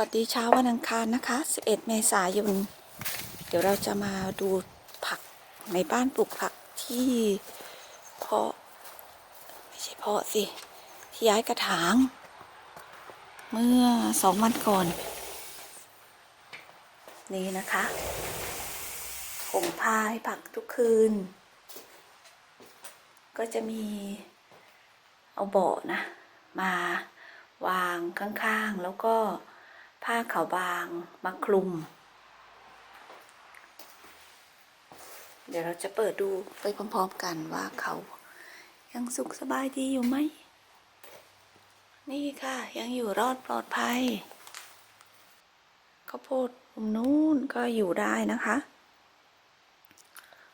วัสดีเช้าวันอังคารนะคะ 11 เมษายน เดี๋ยวเราจะมาดูผักในบ้านปลูกผักที่เพาะไม่ใช่เพาะสิ ที่ย้ายกระถาง เมื่อสองวันก่อน นี่นะคะผมพายผักทุกคืน ก็จะมีเอาเบาะนะ มาวางข้างๆ แล้วก็ ผ้าขาวบางมาคลุม เดี๋ยวเราจะเปิดดูไปพร้อมๆกันว่าเขายังสุขสบายดีอยู่ไหม นี่ค่ะยังอยู่รอดปลอดภัยข้าวโพดมุมนู้นก็อยู่ได้นะคะ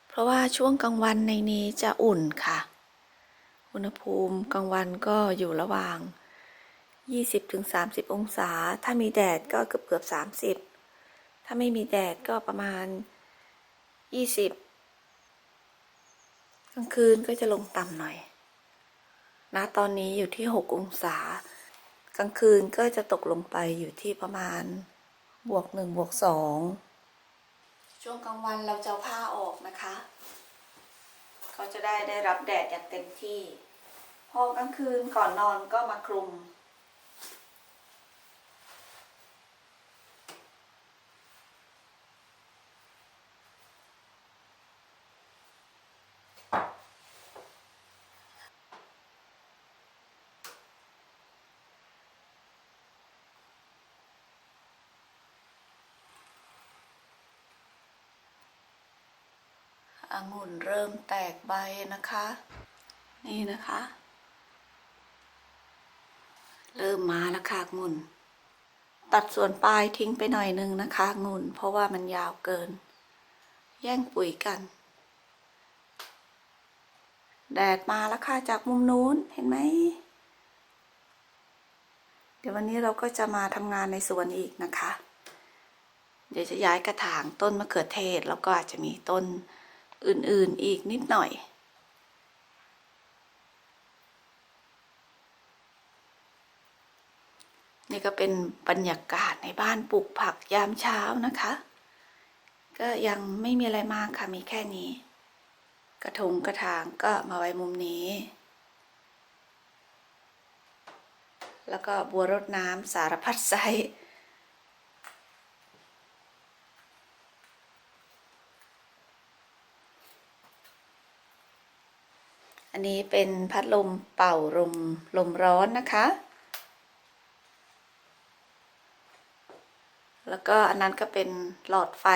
เพราะว่าช่วงกลางวันในนี้จะอุ่นค่ะ อุณหภูมิกลางวันก็อยู่ระหว่าง 20-30 องศา ถ้ามีแดดก็เกือบเกือบ 30 ถ้าไม่มีแดดก็ประมาณ 20 กลางคืนก็จะลงต่ำหน่อยณตอนนี้อยู่ที่ 6 องศา กลางคืนก็จะตกลงไปอยู่ที่ประมาณบวกหนึ่งบวกสองช่วงกลางวันเราจะผ้าออกนะคะ เขาจะได้ได้รับแดดอย่างเต็มที่ พอกลางคืนก่อนนอนก็มาคลุม องุ่นเริ่มแตกใบนะคะ นี่นะคะ เริ่มมาแล้วค่ะองุ่น ตัดส่วนปลายทิ้งไปหน่อยนึงนะคะองุ่น เพราะว่ามันยาวเกิน แย่งปุ๋ยกัน แดดมาแล้วค่ะจากมุมนู้นเห็นไหมเดี๋ยววันนี้เราก็จะมาทำงานในสวนอีกนะคะ เดี๋ยวจะย้ายกระถางต้นมะเขือเทศ แล้วก็อาจจะมีต้น อื่นๆอีกนิดหน่อย นี่ก็เป็นบรรยากาศในบ้านปลูกผักยามเช้านะคะ ก็ยังไม่มีอะไรมากค่ะมีแค่นี้ กระถงกระถางก็มาไว้มุมนี้ แล้วก็บัวรดน้ำสารพัดไซส์ อันนี้เป็นพัดลมเป่าลมลมร้อนนะคะ แล้วก็อันนั้นก็เป็นหลอดไฟ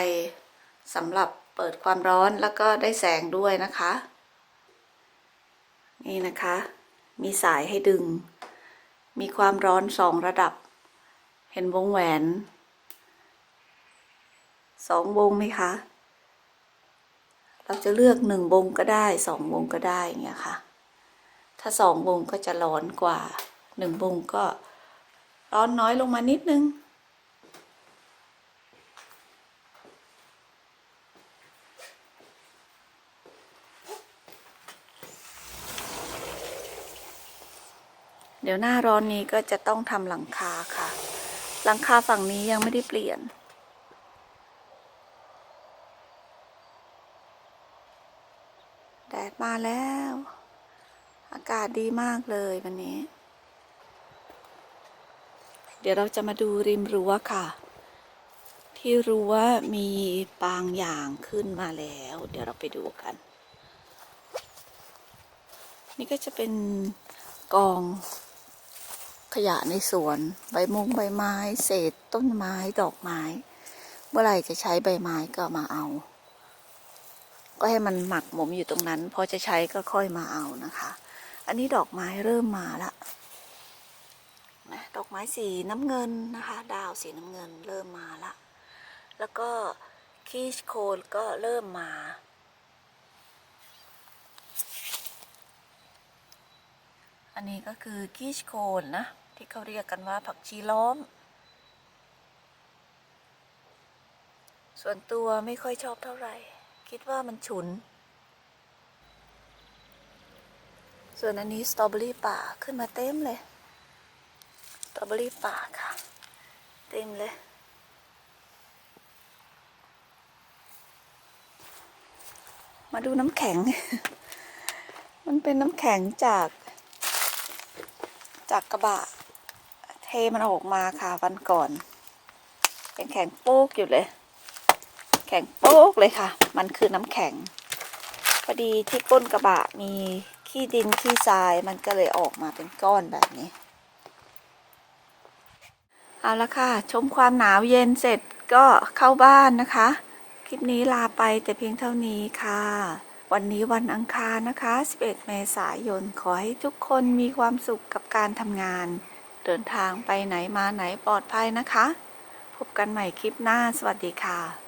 สำหรับเปิดความร้อนแล้วก็ได้แสงด้วยนะคะ นี่นะคะ มีสายให้ดึง มีความร้อนสองระดับ เห็นวงแหวนสองวงไหมคะ เราจะเลือกหนึ่งวงก็ได้สองวงก็ได้เงี้ยค่ะ ถ้าสองวงก็จะร้อนกว่าหนึ่งวงก็ร้อนน้อยลงมานิดนึงเดี๋ยวหน้าร้อนนี้ก็จะต้องทำหลังคาค่ะ หลังคาฝั่งนี้ยังไม่ได้เปลี่ยน แด ดมาแล้ว อากาศดีมากเลยวันนี้ เดี๋ยวเราจะมาดูริมรั้วค่ะ ที่รั้วมีบางอย่างขึ้นมาแล้ว เดี๋ยวเราไปดูกัน นี่ก็จะเป็นกองขยะในสวน ใบมงใบไม้ เศษต้นไม้ดอกไม้ เมื่อไหร่จะใช้ใบไม้ก็มาเอา ก็ให้มันหมักหมมอยู่ตรงนั้น พอจะใช้ก็ค่อยมาเอานะคะ อันนี้ดอกไม้เริ่มมาละนะดอกไม้สีน้ำเงินนะคะ ดาวสีน้ำเงินเริ่มมาละแล้วก็คีชโคนก็เริ่มมา อันนี้ก็คือคีชโคนนะ ที่เขาเรียกกันว่าผักชีล้อม ส่วนตัวไม่ค่อยชอบเท่าไหร่ คิดว่ามันฉุน ส่วนอันนี้สตรอเบอรี่ป่าขึ้นมาเต็มเลยสตรอเบอรี่ป่าค่ะ เต็มเลย มาดูน้ำแข็ง มันเป็นน้ำแข็งจาก จากกระบะ เทมันออกมาค่ะวันก่อน เป็นแข็งโป๊กอยู่เลย แข็งโป๊กเลยค่ะ มันคือน้ำแข็ง พอดีที่ก้นกระบะมีขี้ดินขี้ทรายมันก็เลยออกมาเป็นก้อนแบบนี้ เอาละค่ะ ชมความหนาวเย็นเสร็จก็เข้าบ้านนะคะ คลิปนี้ลาไปแต่เพียงเท่านี้ค่ะ วันนี้วันอังคารนะคะ 11 เมษายน ขอให้ทุกคนมีความสุขกับการทำงาน เดินทางไปไหนมาไหนปลอดภัยนะคะ พบกันใหม่คลิปหน้า สวัสดีค่ะ